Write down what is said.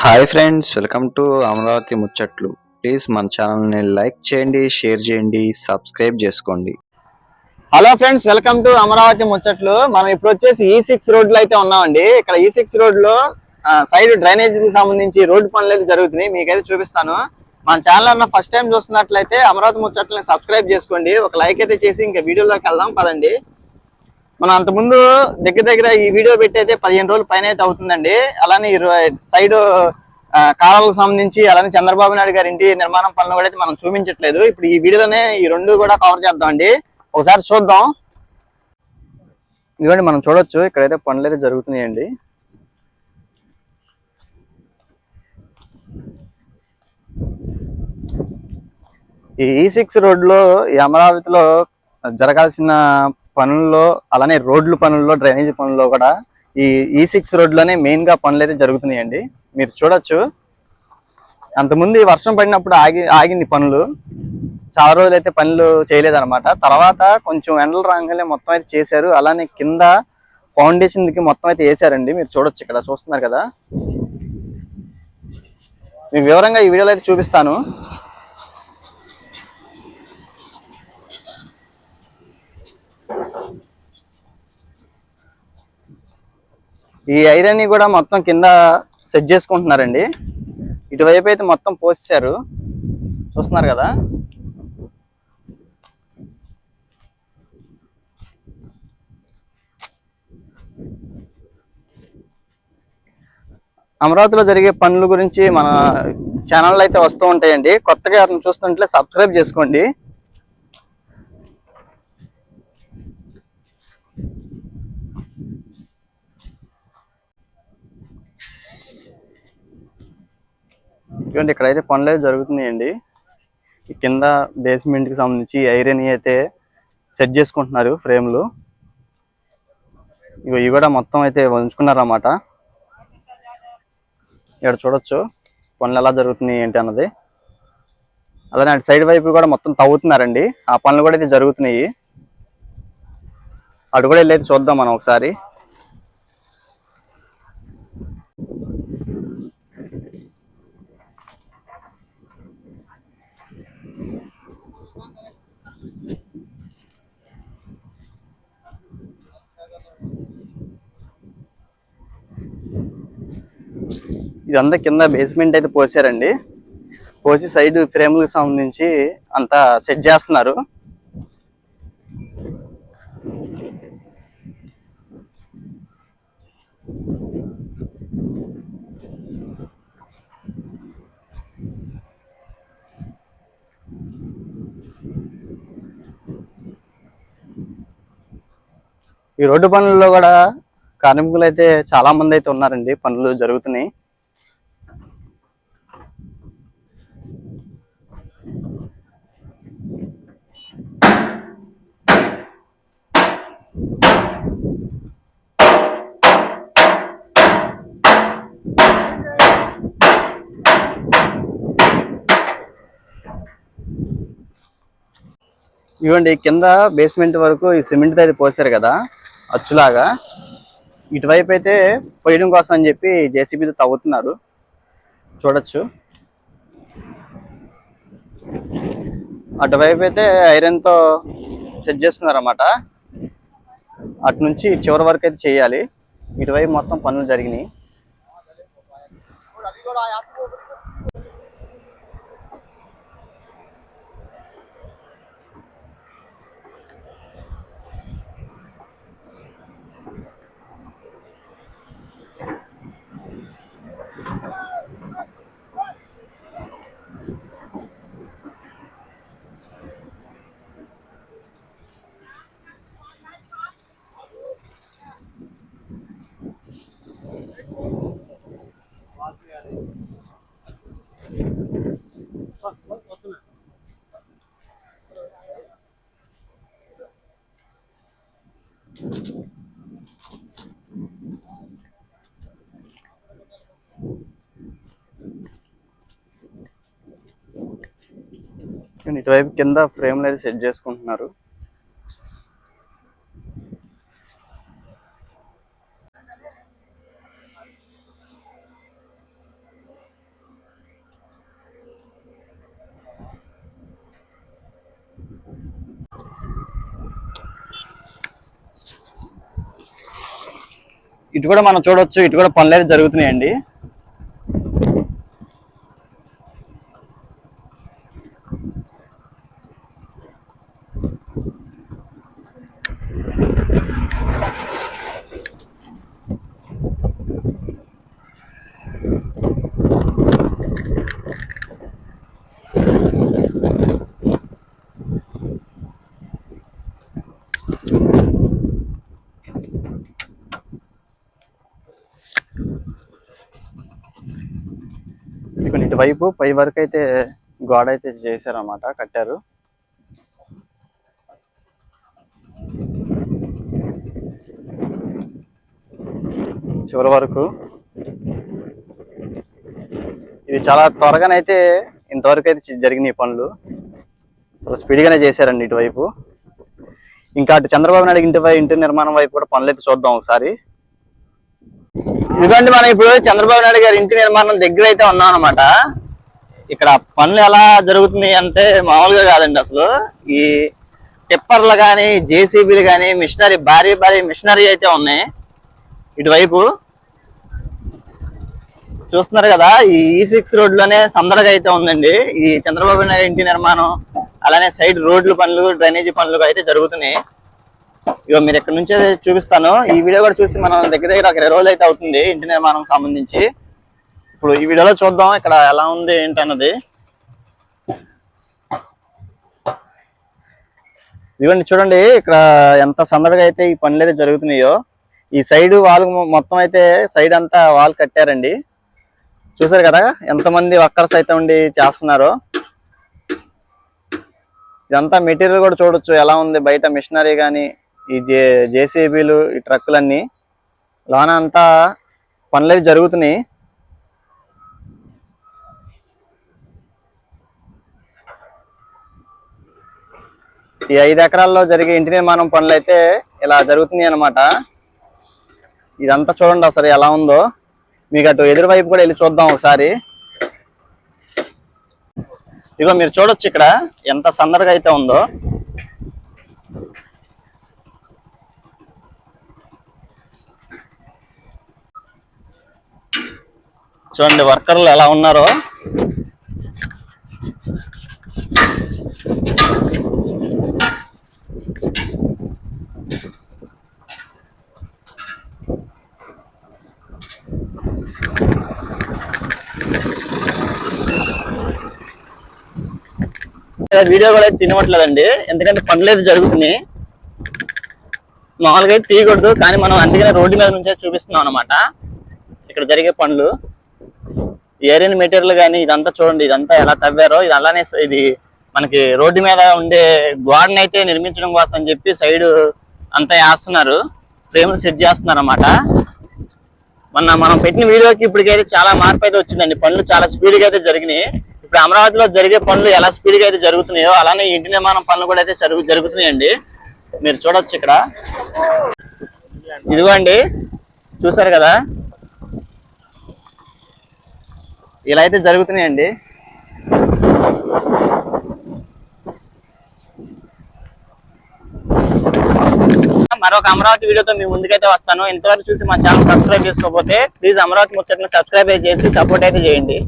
Hi friends welcome to Amaravati Muchatlu. Please మన ఛానల్ని like చేయండి షేర్ చేయండి సబ్స్క్రైబ్ చేసుకోండి. Hello friends welcome to Amaravati Muchatlu. మనం ఇప్పుడు వచ్చేసి e ఈ సిక్స్ రోడ్లో అయితే ఉన్నామండి. ఇక్కడ e ఈ సిక్స్ రోడ్లో సైడ్ డ్రైనేజ్కి సంబంధించి రోడ్డు పనులు అయితే జరుగుతున్నాయి. మీకైతే చూపిస్తాను. మన ఛానల్ అన్న ఫస్ట్ టైం చూస్తున్నట్లయితే అమరావతి ముచ్చట్లని సబ్స్క్రైబ్ చేసుకోండి. ఒక లైక్ అయితే చేసి ఇంకా వీడియోలోకి వెళ్దాం పదండి. మనం అంతకుముందు దగ్గర దగ్గర ఈ వీడియో పెట్టి అయితే పదిహేను రోజులు పైన అయితే అవుతుందండి. అలానే సైడ్ కాలాలకు సంబంధించి అలానే చంద్రబాబు నాయుడు గారి ఇంటి నిర్మాణం పనులు కూడా అయితే మనం చూపించట్లేదు. ఇప్పుడు ఈ వీడియోలోనే ఈ రెండు కూడా కవర్ చేద్దాం అండి ఒకసారి చూద్దాం. ఇదిగోండి మనం చూడొచ్చు. ఇక్కడైతే పనులు అయితే జరుగుతున్నాయండి. ఈ e ఈ సిక్స్ రోడ్లో ఈ అమరావతిలో జరగాల్సిన పనుల్లో అలానే రోడ్లు పనుల్లో డ్రైనేజ్ పనుల్లో కూడా ఈ e ఈ సిక్స్ రోడ్లోనే మెయిన్గా పనులు అయితే జరుగుతున్నాయండి. మీరు చూడొచ్చు. అంతకుముందు ఈ వర్షం పడినప్పుడు ఆగి ఆగింది పనులు. చాలా రోజులు అయితే పనులు చేయలేదన్నమాట. తర్వాత కొంచెం ఎండలు రాగానే మొత్తం అయితే చేశారు. అలానే కింద ఫౌండేషన్కి మొత్తం అయితే వేసారండి. మీరు చూడొచ్చు ఇక్కడ చూస్తున్నారు కదా. మీకు వివరంగా ఈ వీడియోలో అయితే చూపిస్తాను. ఈ ఐరన్ని కూడా మొత్తం కింద సెట్ చేసుకుంటున్నారండి. ఇటువైపు అయితే మొత్తం పోసారు చూస్తున్నారు కదా? అమరావతిలో జరిగే పనుల గురించి మన ఛానళ్ళు అయితే వస్తూ ఉంటాయండి. కొత్తగా ఎవరిని చూస్తుంటే సబ్స్క్రైబ్ చేసుకోండి. ఇవ్వండి ఇక్కడైతే పనులు అయితే జరుగుతున్నాయండి. ఈ కింద బేస్మెంట్కి సంబంధించి ఐరన్ అయితే సెట్ చేసుకుంటున్నారు ఫ్రేమ్లు ఇవి ఇవి కూడా మొత్తం అయితే ఉంచుకున్నారన్నమాట ఇక్కడ చూడొచ్చు పనులు ఎలా జరుగుతున్నాయి ఏంటి అన్నది. అలానే అటు సైడ్ వైపు కూడా మొత్తం తవ్వుతున్నారండి. ఆ పనులు కూడా అయితే జరుగుతున్నాయి. అటు కూడా వెళ్ళి చూద్దాం మనం ఒకసారి. ఇదంతా కింద బేస్మెంట్ అయితే పోసారండి. పోసి సైడ్ ఫ్రేమ్లకు సంబంధించి అంతా సెట్ చేస్తున్నారు. ఈ రోడ్డు పనుల్లో కూడా కార్మికులు అయితే చాలా మంది అయితే ఉన్నారండి. పనులు జరుగుతున్నాయి. ఇవ్వండి కింద బేస్మెంట్ వరకు ఈ సిమెంట్ అయితే పోసారు కదా అచ్చులాగా. ఇటువైపు అయితే పోయడం కోసం అని చెప్పి జేసీబీతో తవ్వుతున్నారు. చూడొచ్చు. అటువైపు అయితే ఐరన్తో సెట్ చేసుకున్నారు అన్నమాట అటు నుంచి చివరి వరకు అయితే చేయాలి. ఇటువైపు మొత్తం పనులు జరిగినాయి. ఇటువైపు కింద ఫ్రేమ్లు అయితే సెట్ చేసుకుంటున్నారు. ఇటు కూడా మనం చూడొచ్చు ఇటు కూడా పనులు అయితే జరుగుతున్నాయండి. ఇటువైపు పై వరకు అయితే గోడ అయితే చేశారన్నమాట కట్టారు. చివరి వరకు. ఇవి చాలా త్వరగానైతే ఇంతవరకు అయితే జరిగినాయి ఈ పనులు. చాలా స్పీడ్గానే చేశారండి ఇటువైపు. ఇంకా అటు చంద్రబాబు నాయుడు ఇంటి ఇంటి నిర్మాణం వైపు కూడా పనులు అయితే చూద్దాం ఒకసారి. ఎందుకంటే మనం ఇప్పుడు చంద్రబాబు నాయుడు గారి ఇంటి నిర్మాణం దగ్గర అయితే ఉన్నాం అనమాట ఇక్కడ పనులు ఎలా జరుగుతున్నాయి అంటే మామూలుగా కాదండి అసలు. ఈ టిప్పర్లు కానీ జేసీబీలు కానీ మిషనరీ భారీ భారీ మిషనరీ అయితే ఉన్నాయి. ఇటువైపు చూస్తున్నారు కదా ఈ e ఈ సిక్స్ రోడ్లోనే సందడిగా అయితే ఉందండి. ఈ చంద్రబాబు నాయుడు ఇంటి నిర్మాణం అలానే సైడ్ రోడ్లు పనులు డ్రైనేజీ పనులు అయితే జరుగుతున్నాయి. ఇగో మీరు ఇక్కడ నుంచే చూపిస్తాను ఈ వీడియో కూడా చూసి మనం దగ్గర దగ్గర ఒక రోజులు అయితే అవుతుంది ఇంటి నిర్మాణం సంబంధించి. ఇప్పుడు ఈ వీడియోలో చూద్దాం ఇక్కడ ఎలా ఉంది ఏంటి అన్నది ఇదిగోండి చూడండి ఇక్కడ ఎంత సందడిగా అయితే ఈ పనులు అయితే జరుగుతున్నాయో. ఈ సైడ్ వాల్ మొత్తం అయితే సైడ్ అంతా వాల్ కట్టారండి. చూసారు కదా ఎంతమంది వర్కర్స్ అయితే ఉండి చేస్తున్నారో. ఇదంతా మెటీరియల్ కూడా చూడొచ్చు ఎలా ఉంది బయట మిషనరీ కానీ ఈ జే జేసీబీలు ఈ ట్రక్కులన్నీ లోన అంతా పనులు అయితే జరుగుతున్నాయి. ఈ ఐదు ఎకరాల్లో జరిగే ఇంటి నిర్మాణం పనులు అయితే ఇలా జరుగుతున్నాయి అన్నమాట. ఇదంతా చూడండి అసలు ఎలా ఉందో. మీకు అటు ఎదురు వైపు కూడా వెళ్ళి చూద్దాం ఒకసారి. ఇగో మీరు చూడొచ్చు ఇక్కడ ఎంత సందడిగా అయితే ఉందో. చూడండి వర్కర్లు ఎలా ఉన్నారో. వీడియో కూడా తినవట్లేదండి. ఎందుకంటే పనులు అయితే జరుగుతున్నాయి. మామూలుగా అయితే తీయకూడదు కానీ మనం అందుకనే రోడ్డు మీద నుంచే చూపిస్తున్నాం అనమాట ఇక్కడ జరిగే పనులు ఏరియన్ మెటీరియల్ కానీ ఇదంతా చూడండి ఇదంతా ఎలా తవ్వారో ఇది అలానే ఇది మనకి రోడ్డు మీద ఉండే గోడని అయితే నిర్మించడం కోసం అని చెప్పి సైడ్ అంతా వేస్తున్నారు. ఫ్రేమ్లు సెట్ చేస్తున్నారు అనమాట మొన్న మనం పెట్టిన వీడియోకి ఇప్పటికైతే చాలా మార్పు అయితే వచ్చిందండి. పనులు చాలా స్పీడ్గా అయితే జరిగినాయి. ఇప్పుడు అమరావతిలో జరిగే పనులు ఎలా స్పీడ్గా అయితే జరుగుతున్నాయో అలానే ఇంటి నిర్మాణం పనులు కూడా అయితే జరుగు జరుగుతున్నాయండి. మీరు చూడొచ్చు ఇక్కడ. ఇదిగోండి చూసారు కదా? ఇలా అయితే జరుగుతున్నాయండి. మరొక అమరావతి వీడియోతో మీ ముందుకైతే వస్తాను. ఇంతవరకు చూసి మా ఛానల్ సబ్స్క్రైబ్ చేసుకోకపోతే ప్లీజ్ అమరావతి ముచ్చట్ని సబ్స్క్రైబ్ చేసి సపోర్ట్ అయితే చేయండి.